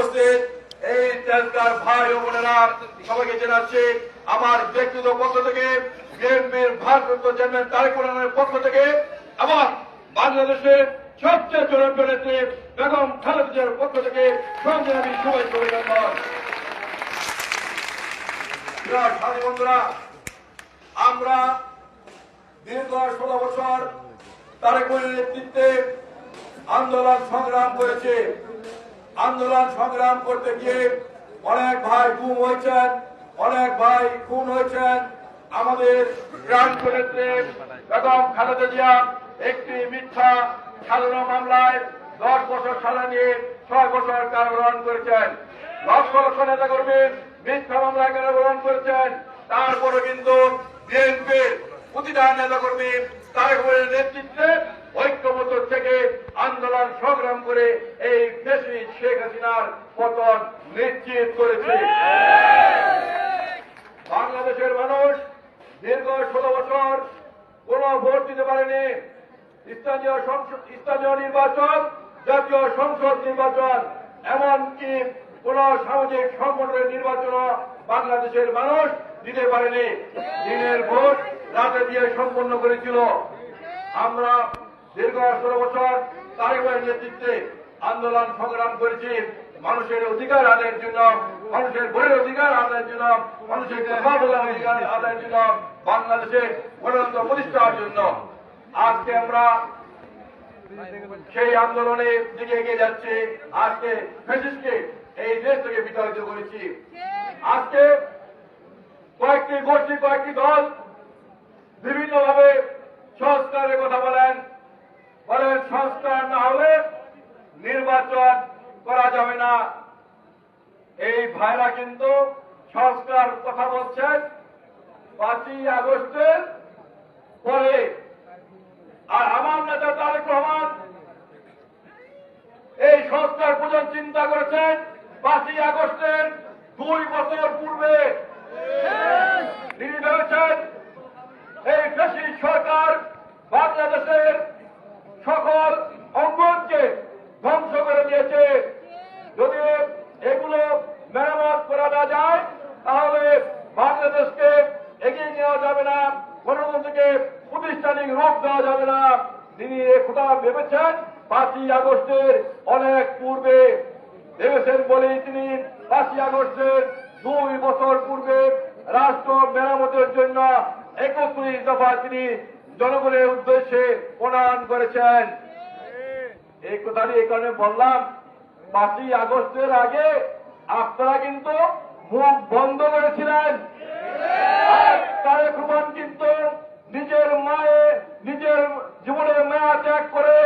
উপস্থিত এই তেলকার ভাই ও বোনেরা, সবাইকে জানাচ্ছি, আমার ব্যক্তিগত পক্ষ থেকে বিএনপির ভারপ্রাপ্ত চেয়ারম্যান তারেক রহমানের পক্ষ থেকে আমার বাংলাদেশের সবচেয়ে জনপ্রিয় নেত্রী বেগম খালেদা জিয়ার পক্ষ থেকে সাথী বন্ধুরা, আমরা দীর্ঘ ষোলো বছর তারেক নেতৃত্বে আন্দোলন সংগ্রাম করেছে। আন্দোলন সংগ্রাম করতে গিয়ে অনেক ভাই গুম হয়েছেন, অনেক ভাই খুন হয়েছেন। আমাদের গ্রাম বেগম খালেদা জিয়া একটি মিথ্যা সাধারণ মামলায় দশ বছর সাজা নিয়ে ছয় বছর কারাবরণ করেছেন। লক্ষ নেতা কর্মী মিথ্যা মামলায় কারাবরণ করেছেন। তারপরে কিন্তু বিএনপির প্রতিটা নেতা কর্মী তারেকের নেতৃত্বে ঐক্যবদ্ধ থেকে আন্দোলন সংগ্রাম করে এই দেশি শেখ হাসিনার পতন নিশ্চিত করেছে। বাংলাদেশের মানুষ দীর্ঘ ষোলো বছর কোন ভোট দিতে পারেনি। স্থানীয় নির্বাচন, জাতীয় সংসদ নির্বাচন, এমনকি কোন সামাজিক সংগঠনের নির্বাচন বাংলাদেশের মানুষ দিতে পারেনি। দিনের ভোট রাতে দিয়ে সম্পন্ন করেছিল। আমরা দীর্ঘ ষোলো বছর তারেকের নেতৃত্বে আন্দোলন সংগ্রাম করেছি। মানুষের অধিকার আদায়ের জন্য, মানুষের ভোটের অধিকার আদায়ের জন্য, মানুষের অধিকার আদায়ের জন্য, বাংলাদেশে গণতন্ত্র প্রতিষ্ঠার জন্য। আজকে আমরা সেই আন্দোলনে দিকে এগিয়ে যাচ্ছে। আজকে ফেসিসকে এই দেশ থেকে বিতাড়িত করেছি। আজকে কয়েকটি গোষ্ঠী, কয়েকটি দল বিভিন্নভাবে সংস্কারের কথা বলেন। বলেন, সংস্কার না হলে নির্বাচন করা যাবে না। এই ভাইরা কিন্তু সংস্কার কথা বলছেন পাঁচই আগস্টের পরে। আর আমার নেতা তারেক রহমান এই সংস্কার পূজন চিন্তা করেছেন পাঁচই আগস্টের দুই বছর পূর্বে। তিনি ভেবেছেন এই ফেসিস সরকার বাংলাদেশের সকল অঙ্গনকে ধ্বংস করে দিয়েছে যদি এগুলো মেরামত করা না যায় তাহলে বাংলাদেশকে এগিয়ে নেওয়া যাবে না গণতন্ত্রকে প্রতিষ্ঠানিক রূপ দেওয়া যাবে না তিনি একথা ভেবেছেন পাঁচই আগস্টের অনেক পূর্বে ভেবেছেন বলেই তিনি পাঁচই আগস্টের দুই বছর পূর্বে রাষ্ট্র মেরামতের জন্য দফা তিনি জনগণের উদ্দেশ্যে প্রণয়ন করেছেন। এই কথাটি এই কারণে বললাম, পাঁচই আগস্টের আগে আপনারা কিন্তু মুখ বন্ধ করেছিলেন। তারেক রহমান কিন্তু নিজের মায়ে, নিজের জীবনের মায়া ত্যাগ করে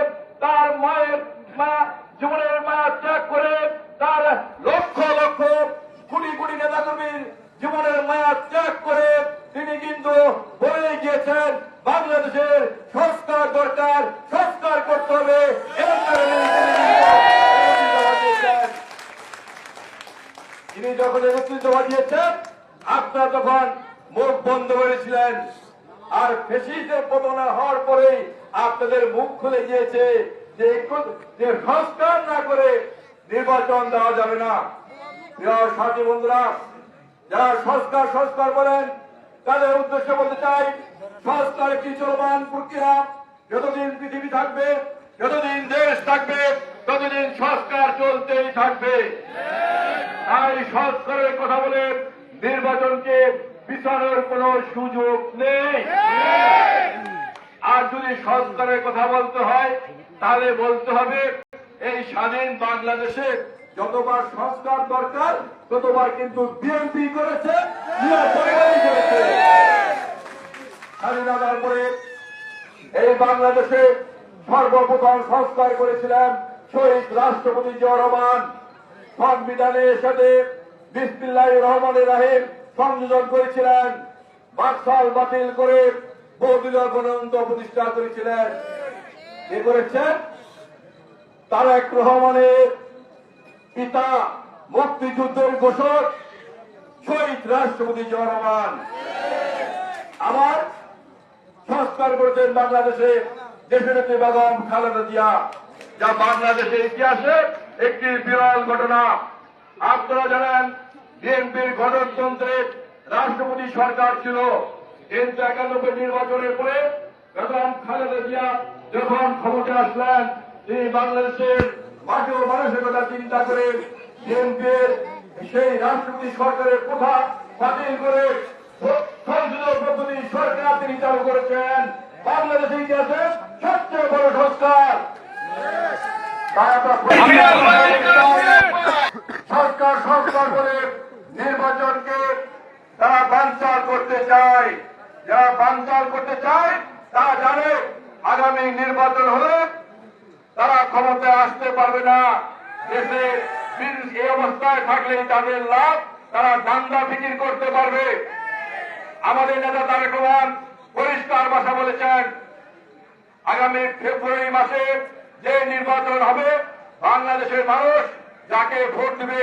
তার মায়ের মায়া জীবনের মায়া ত্যাগ করে তার লক্ষ লক্ষ কোটি কোটি নেতাকর্মীর জীবনের মায়া ত্যাগ করে তিনি কিন্তু গিয়েছেন বাংলাদেশের সংস্কার দরকার, সংস্কার করতে হবে। তিনি যখন একত্রিত বাজিয়েছেন আপনারা তখন মুখ বন্ধ করেছিলেন, আর ফেসিসের পতন হওয়ার পরেই আপনাদের মুখ খুলে গিয়েছে যে সংস্কার না করে নির্বাচন দেওয়া যাবে না। সাথী বন্ধুরা, যারা সংস্কার সংস্কার বলেন, তাদের উদ্দেশ্য বলতে চাই সংস্কার একটি চলমান, প্রক্রিয়া? যতদিন পৃথিবী থাকবে, যতদিন দেশ থাকবে, ততদিন সংস্কার চলতেই থাকবে। তাই সংস্কারের কথা বলে নির্বাচনকে পিছানোর কোনো সুযোগ নেই। আর যদি সংস্কারের কথা বলতে হয়, তাহলে বলতে হবে, এই স্বাধীন বাংলাদেশে যতবার সংস্কার দরকার, ততবার কিন্তু বিএনপি করেছে। পরে এই বাংলাদেশে সর্বপ্রথম সংস্কার করেছিলেন শহীদ রাষ্ট্রপতি জিয়া রহমান। সংবিধানের সাথে রাহিম সংযোজন করেছিলেন। বাকশাল বাতিল করে বহুদলীয় গণতন্ত্র প্রতিষ্ঠা করেছিলেন। কে করেছেন? তারেক রহমানের পিতা মুক্তিযুদ্ধের ঘোষক শহীদ রাষ্ট্রপতি জিয়া রহমান। আমার সংস্কার করেছেন বাংলাদেশে দেশের নেত্রী বেগম খালেদা জিয়া, যা বাংলাদেশের ইতিহাসে একটি বিরল ঘটনা। আপনারা জানেন, বিএনপির গণতন্ত্রে রাষ্ট্রপতি সরকার ছিল। কিন্তু একানব্বই নির্বাচনের পরে বেগম খালেদা জিয়া যখন ক্ষমতা আসলেন, তিনি বাংলাদেশের মাটি মানুষের কথা চিন্তা করে বিএনপির সেই রাষ্ট্রপতি সরকারের প্রথা বাতিল করে সংসদীয় সরকার তিনি চালু করেছেন বাংলাদেশের ইতিহাসে সবচেয়ে বড় সংস্কার সরকার সংস্কার করে নির্বাচনকে তারা বানচাল করতে চায়। যারা বানচাল করতে চায়, তারা জানে আগামী নির্বাচন হলে তারা ক্ষমতায় আসতে পারবে না। দেশে এই অবস্থায় থাকলেই তাদের লাভ। তারা দান্দা ফিকির করতে পারবে। আমাদের নেতা তারেক রহমান পরিষ্কার ভাষা বলেছেন, আগামী ফেব্রুয়ারি মাসে যে নির্বাচন হবে, বাংলাদেশের মানুষ যাকে ভোট দিবে,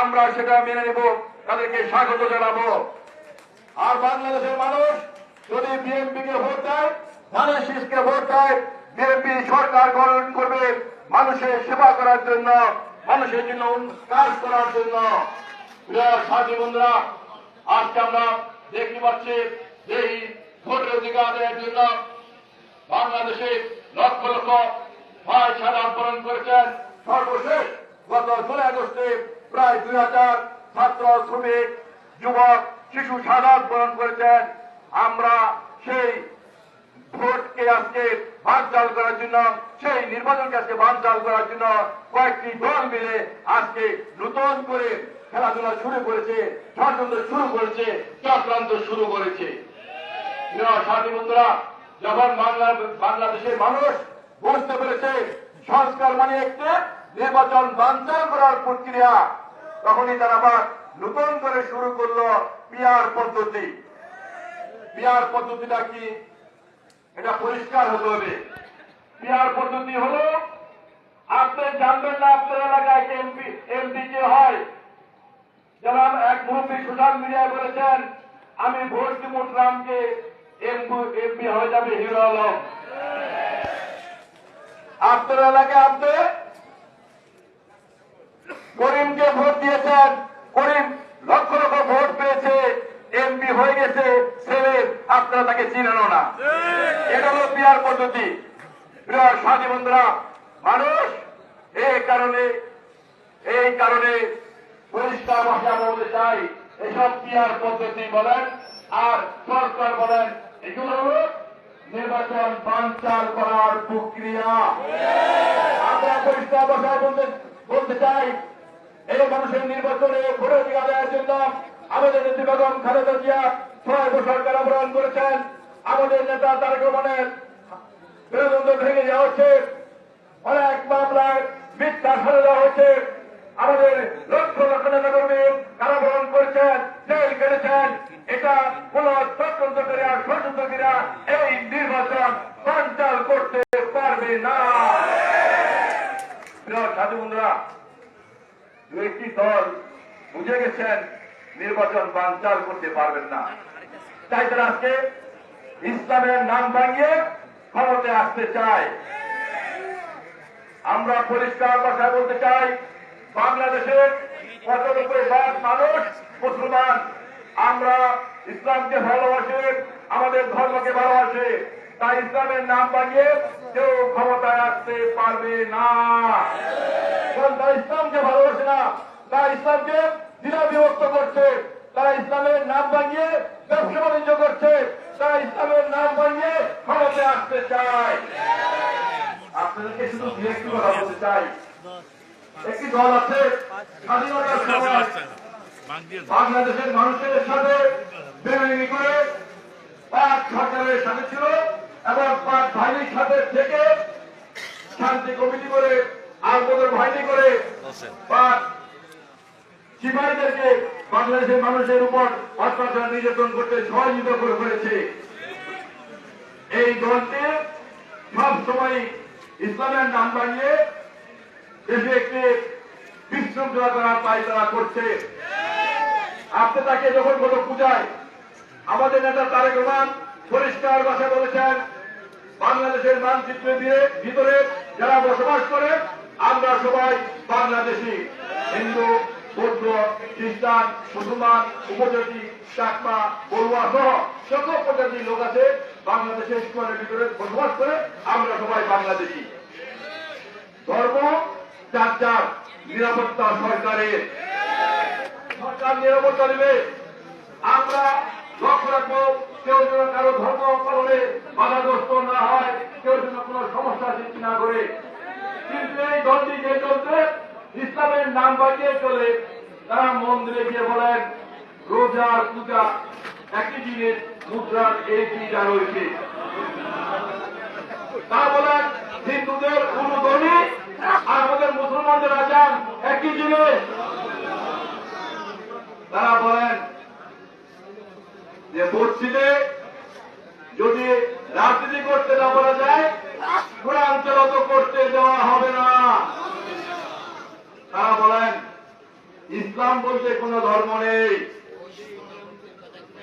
আমরা সেটা মেনে নেব, তাদেরকে স্বাগত জানাব। আর বাংলাদেশের মানুষ যদি বিএনপি কে ভোট দেয় ধানের শীষকে ভোট দেয়, বিএনপি সরকার গঠন করবে মানুষের সেবা করার জন্য, মানুষের জন্য কাজ করার জন্য। সাথী বন্ধুরা, আজকে আমরা দেখতে পাচ্ছি যে এই ভোটের অধিকার আদায়ের জন্য বাংলাদেশে লক্ষ লক্ষ ভাই সাদা বরণ করেছেন। সর্বশেষ গত জুলাই আগস্টে প্রায় দুই হাজার ছাত্র, শ্রমিক, যুবক, শিশু সাদা বরণ করেছেন। আমরা সেই ভোটকে আজকে বানচাল করার জন্য, সেই নির্বাচনকে আজকে বানচাল করার জন্য কয়েকটি দল মিলে আজকে নতুন করে খেলাধুলা শুরু করেছে, ষড়যন্ত্র শুরু করেছে চক্রান্ত শুরু করেছে। সাথী বন্ধুরা, যখন বাংলা বাংলাদেশের মানুষ বুঝতে পেরেছে সংস্কার মানে একটি নির্বাচন বাঞ্চাল করার প্রক্রিয়া, তখনই তারা আবার নতুন করে শুরু করল পিয়ার পদ্ধতি। পিয়ার পদ্ধতিটা কি? এটা পরিষ্কার হতে হবে। পিয়ার পদ্ধতি হলো, আপনি জানবেন না আপনার এলাকায় এমপি এমপি কে হয় যারা এক মুরব্বী সোশ্যাল মিডিয়ায় বলেছেন, আমি ভোট দিব ট্রাম্পকে এমপি হয়ে যাবে হিরো আলম। আপনার এলাকায় আপনি করিমকে ভোট দিয়েছেন। করিম লক্ষ লক্ষ ভোট পেয়েছে এমপি হয়ে গেছে, ছেলে আপনারা তাকে চিনেনও না। এটা হলো পিয়ার পদ্ধতি। প্রিয় সাথী বন্ধুরা, মানুষ এই কারণে এই কারণে পরিষ্কার ভাষা বলতে চাই, এসব পিয়ার পদ্ধতি বলেন? আর সরকার বলেন, এগুলো নির্বাচন বানচাল করার প্রক্রিয়া। আমরা পরিষ্কার ভাষায় বলতে বলতে চাই, এই মানুষের নির্বাচনে ভোটের অধিকার আদায়ের জন্য আমাদের নেত্রী বেগম খালেদা জিয়া ছয় বছর কারাবরণ করেছেন। আমাদের নেতা তারেক রহমানের মেরুদণ্ড ভেঙে দেওয়া হচ্ছে। অনেক মামলায় মিথ্যা সাজা দেওয়া হচ্ছে। আমাদের লক্ষ লক্ষ নেতা কর্মী কারাবরণ করেছেন, জেল কেটেছেন এটা কোন চক্রান্তকারী আর ষড়যন্ত্রকারীরা এই নির্বাচন সঞ্চাল করতে পারবে না। সাধু বন্ধুরা, দু একটি দল বুঝে গেছেন নির্বাচন বানচাল করতে পারবেন না। তাই তারা আজকে ইসলামের নাম ভাঙিয়ে ক্ষমতায় আসতে চায়। আমরা পরিষ্কার কথা বলতে চাই বাংলাদেশের পঁচানব্বই ভাগ মানুষ মুসলমান। আমরা ইসলামকে ভালোবাসি, আমাদের ধর্মকে ভালোবাসি। তাই ইসলামের নাম ভাঙিয়ে কেউ ক্ষমতায় আসতে পারবে না। তারা ইসলামকে ভালোবাসে না। তারা ইসলামকে দ্বিধা বিভক্ত করছে। তারা ইসলামের নাম ভাঙিয়ে ব্যবসা বাণিজ্য করছে। তারা ইসলামের নাম ভাঙিয়ে ক্ষমতায় আসতে চায়। আপনাদেরকে শুধু একটি কথা বলতে চাই। একটি দল আছে স্বাধীনতার বাংলাদেশের মানুষের সাথে বেরোয়নি করে পাক সরকারের সাথে ছিল এবং পাক বাহিনীর সাথে থেকে শান্তি কমিটি করে আলবদর বাহিনী করে পাক সিপাহীদেরকে বাংলাদেশের মানুষের উপর অত্যাচার নির্যাতন করতে সহযোগিতা করে করেছে এই দলটি সব সময় ইসলামের নাম বানিয়ে দেশে একটি বিশৃঙ্খলা করার পায়তারা করছে। আপনি তাকে যখন কোনো পূজায়, আমাদের নেতা তারেক রহমান পরিষ্কার ভাষা বলেছেন, বাংলাদেশের মানচিত্রের ভিতরে যারা বসবাস করে, আমরা সবাই বাংলাদেশি। হিন্দু, বৌদ্ধ, খ্রিস্টান, মুসলমান, উপজাতি, চাকমা, বড়ুয়া সহ সকল প্রজাতির লোক আছে, বাংলাদেশের ভিতরে বসবাস করে আমরা সবাই বাংলাদেশি। ধর্ম যার যার নিরাপত্তা সরকারের। সরকার নিরাপত্তা দেবে আমরা লক্ষ্য রাখব, কেউ যেন কারও ধর্ম পালনে বাধাগ্রস্ত না হয়, কেউ যেন কোনো সমস্যা সৃষ্টি না করে। কিন্তু এই দলটি যে চলছে, ইসলামের নাম বাজিয়ে চলে। তারা মন্দিরে গিয়ে বলেন, রোজা, পূজা একই জিনিস মুদ্রার এই যা রয়েছে। তারা বলেন, হিন্দুদের অনুধ্বনি আমাদের মুসলমানদের আজান একই জিনিস তারা বলেন যে মসজিদে যদি রাজনীতি করতে না বলা যায় তেলত করতে দেওয়া হবে না। তারা বলেন, ইসলাম বলতে কোনো ধর্ম নেই।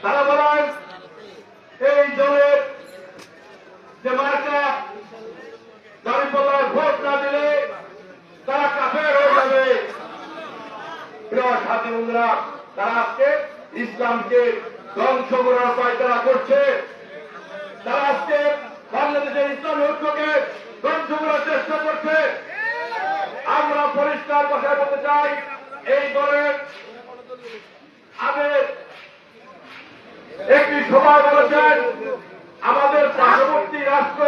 তারা বলেন, এই দলের যে মার্কা দাবি দাঁড়িপাল্লার ভোট না দিলে তারা কাফের হয়ে যাবে প্রিয় সাথী বন্ধুরা, তারা আজকে ইসলামকে ধ্বংস করার পায়তারা করছে। তারা আজকে বাংলাদেশের ইসলামী ঐক্যকে ধ্বংস করার চেষ্টা করছে। আমরা পরিষ্কার কথায় বলতে চাই, এই দলের আগে একটি সভায় বলেছেন, আমাদের পার্শ্ববর্তী রাষ্ট্র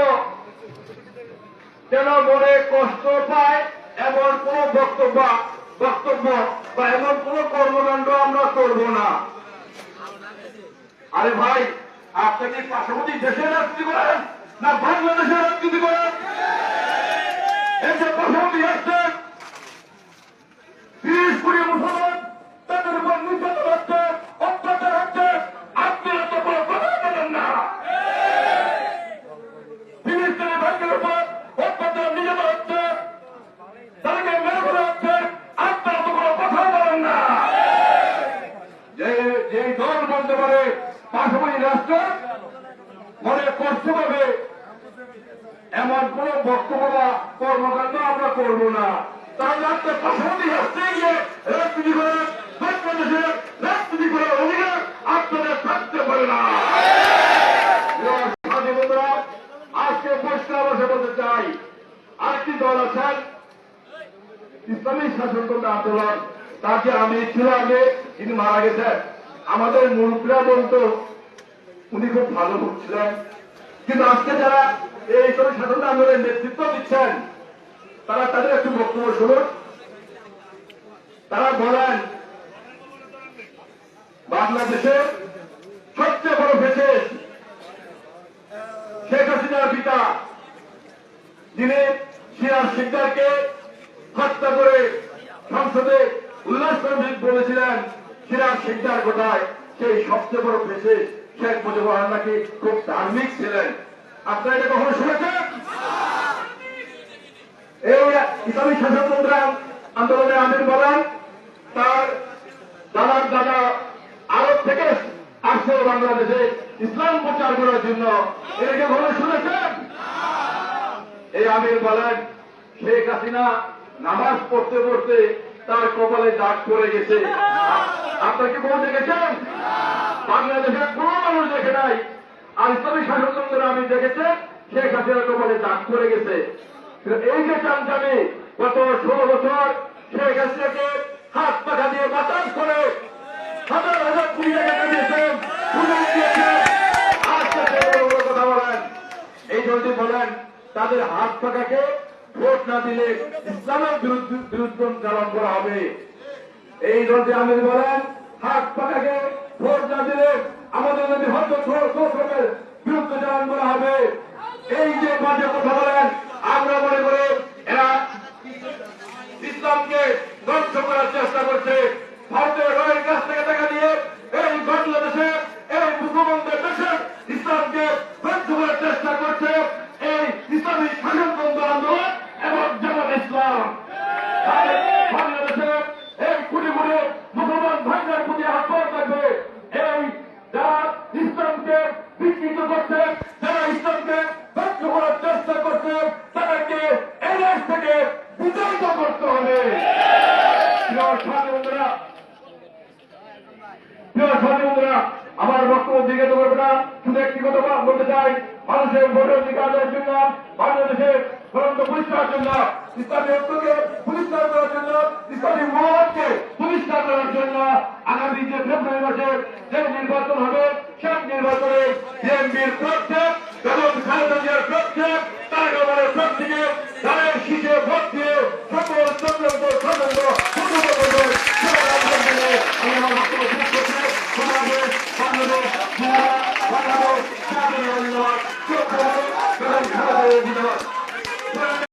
যেন মনে কষ্ট পায় এমন কোন বক্তব্য বক্তব্য বা এমন কোন কর্মকাণ্ড আমরা করব না। আরে ভাই, আপনি কি পার্শ্ববর্তী দেশের রাজনীতি করেন না বাংলাদেশের রাজনীতি করেন? এই যে আসছেন তিরিশ কোটি মুসলমান তাদের উপর নির্যাতন হচ্ছে অত্যাচার হচ্ছে আপনারা তো কোনো কথা বলেন না ফিলিস্তিনি ভাইদের উপর অত্যাচার নির্যাতন হচ্ছে তাদেরকে মেরে ফেলা হচ্ছে আপনারা তো কোনো কথা বলেন না যে যে বলতে পারে পাশাপাশি রাষ্ট্র মনে কষ্ট পাবে এমন কোন বক্তব্য কর্মকাণ্ড আমরা করব না। তাহলে আপনার পাশাপাশি রাষ্ট্রে গিয়ে রাজনীতি করেন বাংলাদেশে রাজনীতি করার অধিকার আপনাদের থাকতে পারে না। আজকে পরিষ্কার ভাষা বলতে চাই, আরেকটি দল আছেন ইসলামী শাসনতন্ত্র আন্দোলন। তাকে আমি ছিল আগে, তিনি মারা গেছেন। আমাদের মুরব্বীরা বলতো, উনি খুব ভালো লোক ছিলেন। কিন্তু আজকে যারা এই ইসলামী শাসন আন্দোলনের নেতৃত্ব দিচ্ছেন, তারা তাদের একটু বক্তব্য শুনুন। তারা বলেন বাংলাদেশের সবচেয়ে বড় ফেসেস শেখ হাসিনার পিতা, যিনি সিরাজ সিকদারকে হত্যা করে সংসদে উল্লাস বলেছিলেন সিরাজ সিকদার কোথায় সেই সবচেয়ে বড় ফেসে শেখ মুজিবুর রহমান নাকি খুব ধার্মিক ছিলেন। আপনারা এটা কখনো শুনেছেন? ইসলামী শাসনতন্ত্র আন্দোলনে আমির বলেন, তার দাদার দাদা আরব থেকে আসছে বাংলাদেশে, ইসলাম প্রচার করার জন্য। এটাকে কখনো শুনেছেন? এই আমির বলেন, শেখ হাসিনা নামাজ পড়তে পড়তে তার কপালে দাগ পড়ে গেছে। আপনার কি কোনো দেখেছেন? বাংলাদেশের কোন মানুষ দেখে নাই। আর ইসলামী শাসনতন্ত্র আমি দেখেছে, শেখ হাসিনার কপালে দাগ পড়ে গেছে। এই যে চামচামি গত ষোলো বছর শেখ হাসিনাকে হাত পাখা দিয়ে বাতাস করে এই দলটি বলেন, তাদের হাত পাকাকে ভোট না দিলে ইসলামের বিরুদ্ধে বিরুদ্ধে চালন করা হবে। এই দলটি আমির বলেন, হাত পাকাকে ভোট না দিলে আমাদের যদি হয়তো শোষণের বিরুদ্ধে চালন করা হবে। এই যে বাজে কথা বলেন, আমরা মনে করি এরা ইসলামকে ধ্বংস করার চেষ্টা করছে। ভারতের রয়ের কাছ থেকে টাকা দিয়ে এই বাংলাদেশে, এই মুসলমানদের দেশে ইসলামকে ধ্বংস করার চেষ্টা করছে। এই ইসলামী শাসনতন্ত্র জন্য ইসলামী ঐক্যকে পুরস্কার করার জন্য ইসলামী মহাজকে পুরস্কার করার জন্য আগামী যে ফেব্রুয়ারি মাসে যে নির্বাচন হবে সেই নির্বাচনে বিএনপির প্রত্যেক এবং খালেদাজিয়ার প্রত্যেক তারেক রহমানের প্রত্যেকে তাদের শীতে ভোট দিয়ে সকল চন্দ্রন্ত চন্দ্রন্ত Thank you.